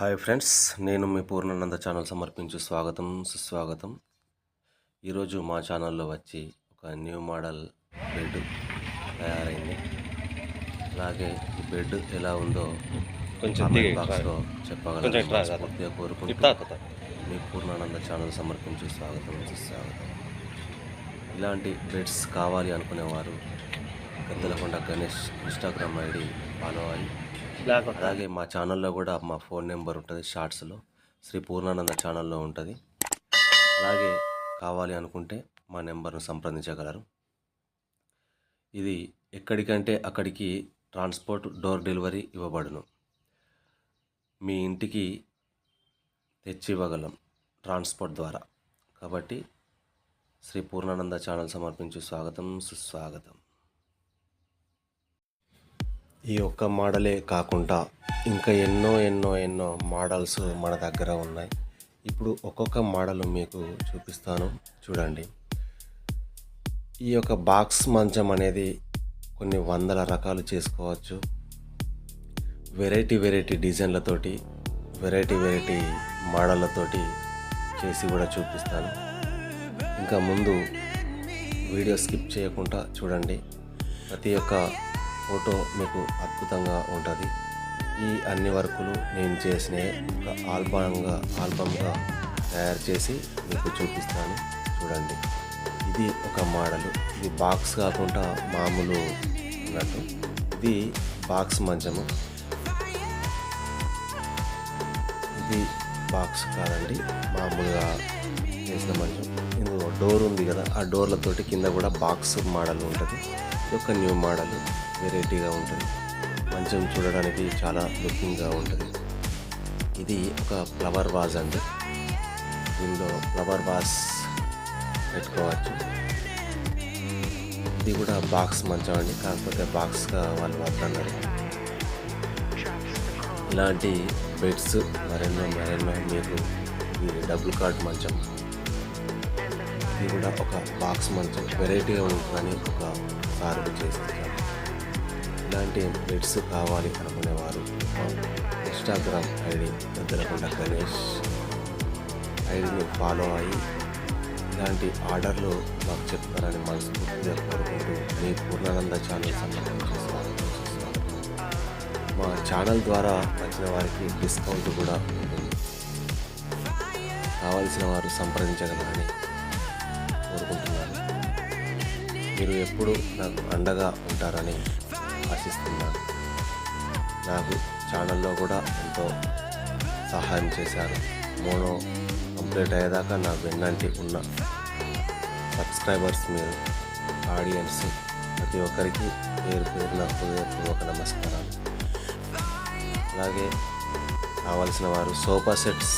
Hi friends నేను మీ Purnananda channel సమర్పించు స్వాగతం సుస్వాగతం. ఈరోజు మా ఛానల్లో వచ్చి ఒక న్యూ మోడల్ బెడ్ తయారైంది. అలాగే ఈ బెడ్ ఎలా ఉందో కొంచెం బాక్స్లో చెప్పగలను కోరుకుంటూ. మీ పూర్ణానంద ఛానల్ సమర్పించు స్వాగతం సుస్వాగతం. ఇలాంటి బెడ్స్ కావాలి అనుకునేవారు. Gaddalakonda Ganesh Instagram ID follow అయ్యి అలాగే మా ఛానల్లో కూడా మా ఫోన్ నెంబర్ ఉంటుంది షార్ట్స్లో. శ్రీ పూర్ణానంద ఛానల్లో ఉంటుంది. అలాగే కావాలి అనుకుంటే మా నెంబర్ను సంప్రదించగలరు. ఇది ఎక్కడికంటే అక్కడికి ట్రాన్స్పోర్ట్ డోర్ డెలివరీ ఇవ్వబడును. మీ ఇంటికి తెచ్చి ఇవ్వగలం ట్రాన్స్పోర్ట్ ద్వారా. కాబట్టి శ్రీ పూర్ణానంద ఛానల్ సమర్పించు స్వాగతం సుస్వాగతం. ఈ ఒక్క మోడలే కాకుండా ఇంకా ఎన్నో ఎన్నో ఎన్నో మోడల్స్ మన దగ్గర ఉన్నాయి. ఇప్పుడు ఒక్కొక్క మోడల్ మీకు చూపిస్తాను. చూడండి. ఈ యొక్క బాక్స్ మంచం అనేది కొన్ని వందల రకాలు చేసుకోవచ్చు. వెరైటీ వెరైటీ డిజైన్లతోటి వెరైటీ వెరైటీ మోడళ్ళతోటి చేసి కూడా చూపిస్తాను. ఇంకా ముందు వీడియో స్కిప్ చేయకుండా చూడండి. ప్రతి ఒక్క ఫోటో మీకు అద్భుతంగా ఉంటుంది. ఈ అన్ని వర్కులు నేను చేసిన ఒక ఆల్బమ్గా ఆల్బమ్గా తయారు చేసి మీకు చూపిస్తాను. చూడండి. ఇది ఒక మోడల్. ఇది బాక్స్ కాకుండా మామూలు ఉన్నట్టు. ఇది బాక్స్ మంచము. ఇది బాక్స్ కాదండి మామూలుగా చేసిన మంచం. డోర్ ఉంది కదా ఆ డోర్లతోటి కింద కూడా బాక్స్ మోడల్ ఉంటుంది. ఇది ఒక న్యూ మోడల్ వెరైటీగా ఉంటుంది. మంచం చూడడానికి చాలా లుకింగ్గా ఉంటుంది. ఇది ఒక ఫ్లవర్ వాజ్ అండి. దీనిలో ఫ్లవర్ వాజ్ పెట్టుకోవచ్చు. ఇది కూడా బాక్స్ మంచం అండి కాకపోతే బాక్స్గా వాళ్ళు వద్దన్నారు ఇలాంటి బెడ్స్ మరెన్నో మరెన్నో మీకు ఇది డబుల్ కార్డ్ మంచం ఇది కూడా ఒక బాక్స్ మంచం వెరైటీగా ఉంటుందని ఒక సార్ చేస్తారు ఇలాంటి బెడ్స్ కావాలి అనుకునేవారు. ఇన్స్టాగ్రామ్ ఐడి పెద్దలకొండ గణేష్ ఐడిని ఫాలో అయ్యి ఇలాంటి ఆర్డర్లు మాకు చెప్తారని మనస్ఫూర్తిగా కోరుకుంటూ మీ పూర్ణానంద ఛానల్ సంబంధించి మా ఛానల్ ద్వారా వచ్చిన వారికి డిస్కౌంట్ కూడా ఉంటుంది. కావాల్సిన వారు సంప్రదించగలరని కోరుకుంటున్నాను. మీరు ఎప్పుడు నాకు అండగా ఉంటారని ఆశిస్తున్నాను. నాకు ఛానల్లో కూడా ఎంతో సహాయం చేశారు. మోనో కంప్లీట్ అయ్యేదాకా నా వెన్నంటి ఉన్న సబ్స్క్రైబర్స్ మీరు ఆడియన్స్ ప్రతి ఒక్కరికి పేరు పేరున హృదయపూర్వక నమస్కారాలు. అలాగే కావలసిన వారు సోఫా సెట్స్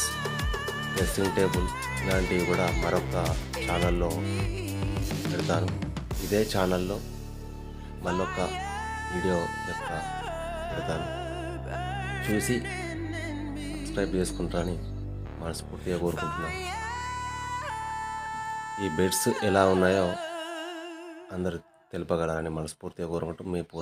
డ్రెస్సింగ్ టేబుల్ ఇలాంటివి కూడా మరొక ఛానల్లో పెడతాను. ఇదే ఛానల్లో మళ్ళొక వీడియో యొక్క పెడతాను. చూసి సబ్స్క్రైబ్ చేసుకుంటారని మనస్ఫూర్తిగా కోరుకుంటున్నాను ఈ బెడ్స్ ఎలా ఉన్నాయో అందరు తెలుపగలరని మనస్ఫూర్తిగా కోరుకుంటూ మీ